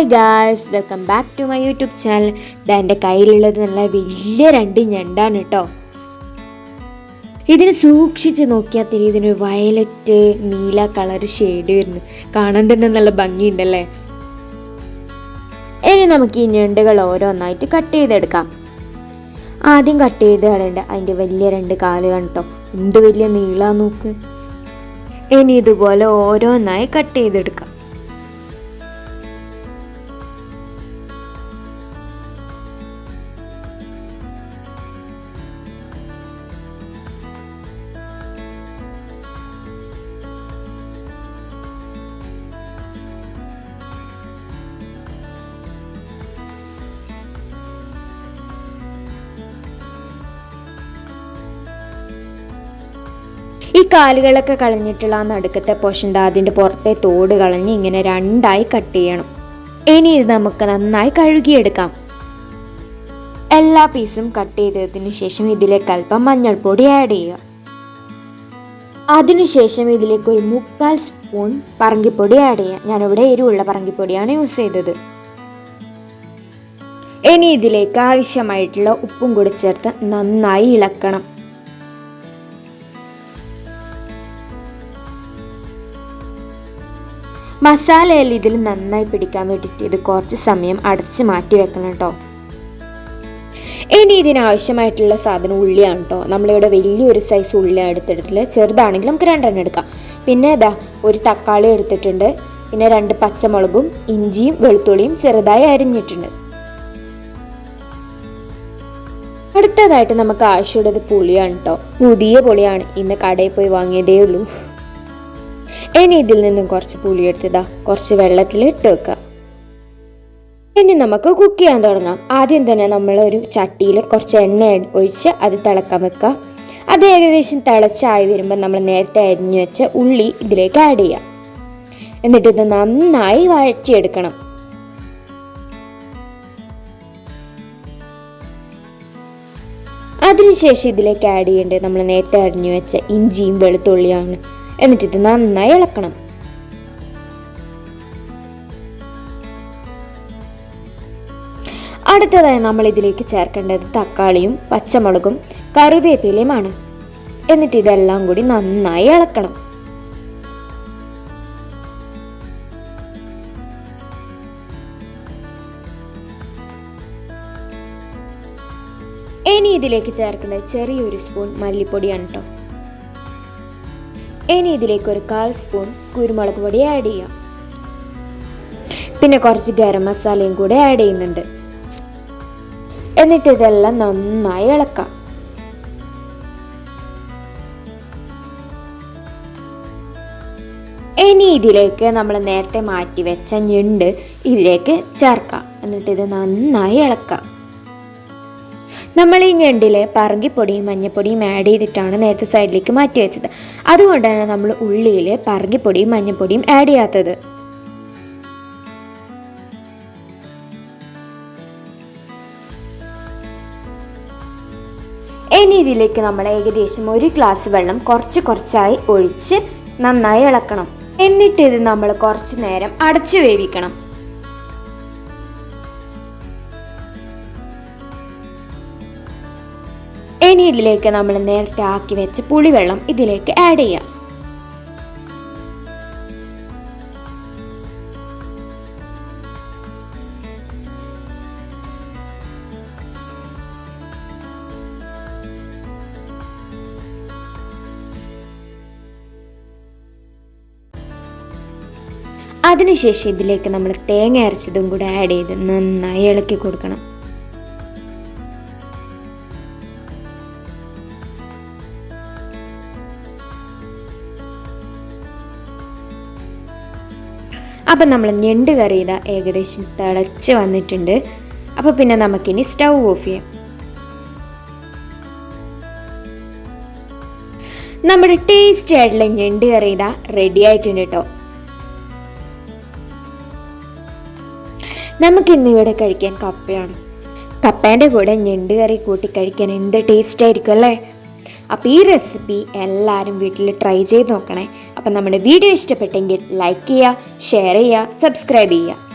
Hi guys welcome back to my YouTube channel ഇതാ എന്റെ കയ്യിലുള്ളത് നല്ല വലിയ രണ്ട് ഞണ്ടാണ് കേട്ടോ ഇതിനെ സൂക്ഷിച്ച് നോക്കിയാൽ തന്നെ ഇതിന് വയലറ്റ് നീല കളർ ഷെയ്ഡ് വരുന്നു. കാണാൻ തന്നെ നല്ല ഭംഗിയുണ്ടല്ലേ? ഇനി നമുക്ക് ഈ ഞണ്ടുകൾ ഓരോന്നായിട്ട് കട്ട് ചെയ്തെടുക്കാം. ആദ്യം കട്ട് ചെയ്ത് കളയണ്ട അതിന്റെ വലിയ രണ്ട് കാൽ കണ്ടോ എന്ത് വലിയ നീളാ നോക്ക്. ഇനി ഇതുപോലെ ഓരോന്നായി കട്ട് ചെയ്തെടുക്കാം. ഈ കാലുകളൊക്കെ കളഞ്ഞിട്ടുള്ള ആ നടുക്കത്തെ പോഷൻ അതിന്റെ പുറത്തെ തോട് കളഞ്ഞ് ഇങ്ങനെ രണ്ടായി കട്ട് ചെയ്യണം. ഇനി ഇത് നമുക്ക് നന്നായി കഴുകിയെടുക്കാം. എല്ലാ പീസും കട്ട് ചെയ്തതിന് ശേഷം ഇതിലേക്ക് അല്പം മഞ്ഞൾപ്പൊടി ആഡ് ചെയ്യുക. അതിനുശേഷം ഇതിലേക്ക് ഒരു മുക്കാൽ സ്പൂൺ പറങ്കിപ്പൊടി ആഡ് ചെയ്യുക. ഞാനിവിടെ എരിവുള്ള പറങ്കിപ്പൊടിയാണ് യൂസ് ചെയ്തത്. ഇനി ഇതിലേക്ക് ആവശ്യമായിട്ടുള്ള ഉപ്പും കൂടി ചേർത്ത് നന്നായി ഇളക്കണം. മസാലയിൽ ഇതിൽ നന്നായി പിടിക്കാൻ വേണ്ടിയിട്ട് ഇത് കുറച്ച് സമയം അടച്ച് മാറ്റി വെക്കണം കേട്ടോ. ഇനി ഇതിനാവശ്യമായിട്ടുള്ള സാധനം ഉള്ളിയാണ് കേട്ടോ. നമ്മളിവിടെ വലിയൊരു സൈസ് ഉള്ളിയാണ് എടുത്തിട്ടില്ല ചെറുതാണെങ്കിൽ നമുക്ക് രണ്ടെണ്ണം എടുക്കാം. പിന്നെ ഇതാ ഒരു തക്കാളി എടുത്തിട്ടുണ്ട്. പിന്നെ രണ്ട് പച്ചമുളകും ഇഞ്ചിയും വെളുത്തുള്ളിയും ചെറുതായി അരിഞ്ഞിട്ടുണ്ട്. അടുത്തതായിട്ട് നമുക്ക് ആവശ്യമുള്ളത് പുളിയാണ് കേട്ടോ. പുതിയ പുളിയാണ്. ഇന്ന് കടയിൽ പോയി വാങ്ങിയതേ ഉള്ളൂ. ഇനി ഇതിൽ നിന്നും കുറച്ച് പുളി എടുത്തതാ. കുറച്ച് വെള്ളത്തിൽ ഇട്ട് വെക്കുക ഇനി നമുക്ക് കുക്ക് ചെയ്യാൻ തുടങ്ങാം. ആദ്യം തന്നെ നമ്മൾ ഒരു ചട്ടിയിൽ കുറച്ച് എണ്ണ ഒഴിച്ച് അത് തിളക്കാൻ വെക്കുക അത് ഏകദേശം തിളച്ചായി വരുമ്പോൾ നമ്മൾ നേരത്തെ അരിഞ്ഞു വെച്ച ഉള്ളി ഇതിലേക്ക് ആഡ് ചെയ്യാം. എന്നിട്ട് ഇത് നന്നായി വഴറ്റിയെടുക്കണം. അതിനുശേഷം ഇതിലേക്ക് ആഡ് ചെയ്യേണ്ടത് നമ്മൾ നേരത്തെ അരിഞ്ഞു വെച്ച ഇഞ്ചിയും വെളുത്തുള്ളിയാണ് എന്നിട്ട് ഇത് നന്നായി ഇളക്കണം. അടുത്തതായി നമ്മൾ ഇതിലേക്ക് ചേർക്കേണ്ടത് തക്കാളിയും പച്ചമുളകും കറിവേപ്പിലയുമാണ്. എന്നിട്ട് ഇതെല്ലാം കൂടി നന്നായി ഇളക്കണം. ഇനി ഇതിലേക്ക് ചേർക്കേണ്ടത് ചെറിയൊരു സ്പൂൺ മല്ലിപ്പൊടിയാണ് കേട്ടോ ഇനി ഇതിലേക്ക് ഒരു കാൽ സ്പൂൺ കുരുമുളക് പൊടി ആഡ് ചെയ്യാം. പിന്നെ കുറച്ച് ഗരം മസാലയും കൂടെ ആഡ് ചെയ്യുന്നുണ്ട്. എന്നിട്ട് ഇതെല്ലാം നന്നായി ഇളക്കാം. ഇനി ഇതിലേക്ക് നമ്മൾ നേരത്തെ മാറ്റി വെച്ച ഞണ്ട് ഇതിലേക്ക് ചേർക്കാം. എന്നിട്ട് ഇത് നന്നായി ഇളക്കാം. നമ്മൾ ഈ ഞണ്ടിൽ പറങ്കിപ്പൊടിയും മഞ്ഞപ്പൊടിയും ആഡ് ചെയ്തിട്ടാണ് നേരത്തെ സൈഡിലേക്ക് മാറ്റി വെച്ചത്. അതുകൊണ്ടാണ് നമ്മൾ ഉള്ളിയിൽ പറങ്കിപ്പൊടിയും മഞ്ഞപ്പൊടിയും ആഡ് ചെയ്യാത്തത്. ഇനി ഇതിലേക്ക് നമ്മൾ ഏകദേശം ഒരു ഗ്ലാസ് വെള്ളം കുറച്ച് കുറച്ചായി ഒഴിച്ച് നന്നായി ഇളക്കണം. എന്നിട്ട് ഇത് നമ്മൾ കുറച്ച് നേരം അടച്ചു വേവിക്കണം. ഇനി ഇതിലേക്ക് നമ്മൾ നേരത്തെ ആക്കി വെച്ച പുളിവെള്ളം ഇതിലേക്ക് ആഡ് ചെയ്യാം. അതിനുശേഷം ഇതിലേക്ക് നമ്മൾ തേങ്ങ അരച്ചതും കൂടെ ആഡ് ചെയ്ത് നന്നായി ഇളക്കി കൊടുക്കണം. അപ്പം നമ്മൾ ഞണ്ട് കറി ഇതാ ഏകദേശം തിളച്ച് വന്നിട്ടുണ്ട്. അപ്പോൾ പിന്നെ നമുക്കിനി സ്റ്റൗ ഓഫ് ചെയ്യാം. നമ്മുടെ ടേസ്റ്റി ആയിട്ടുള്ള ഞണ്ട് കറി ഇതാ റെഡി ആയിട്ടുണ്ട് കേട്ടോ നമുക്കിന്നിവിടെ കഴിക്കാൻ കപ്പയാണ്. കപ്പേന്റെ കൂടെ ഞണ്ട് കറി കൂട്ടി കഴിക്കാൻ എന്ത് ടേസ്റ്റ് ആയിരിക്കും അല്ലേ? അപ്പോൾ ഈ റെസിപ്പി എല്ലാവരും വീട്ടിൽ ട്രൈ ചെയ്ത് നോക്കണേ. അപ്പം നമ്മുടെ വീഡിയോ ഇഷ്ടപ്പെട്ടെങ്കിൽ ലൈക്ക് ചെയ്യുക ഷെയർ ചെയ്യുക സബ്സ്ക്രൈബ് ചെയ്യുക.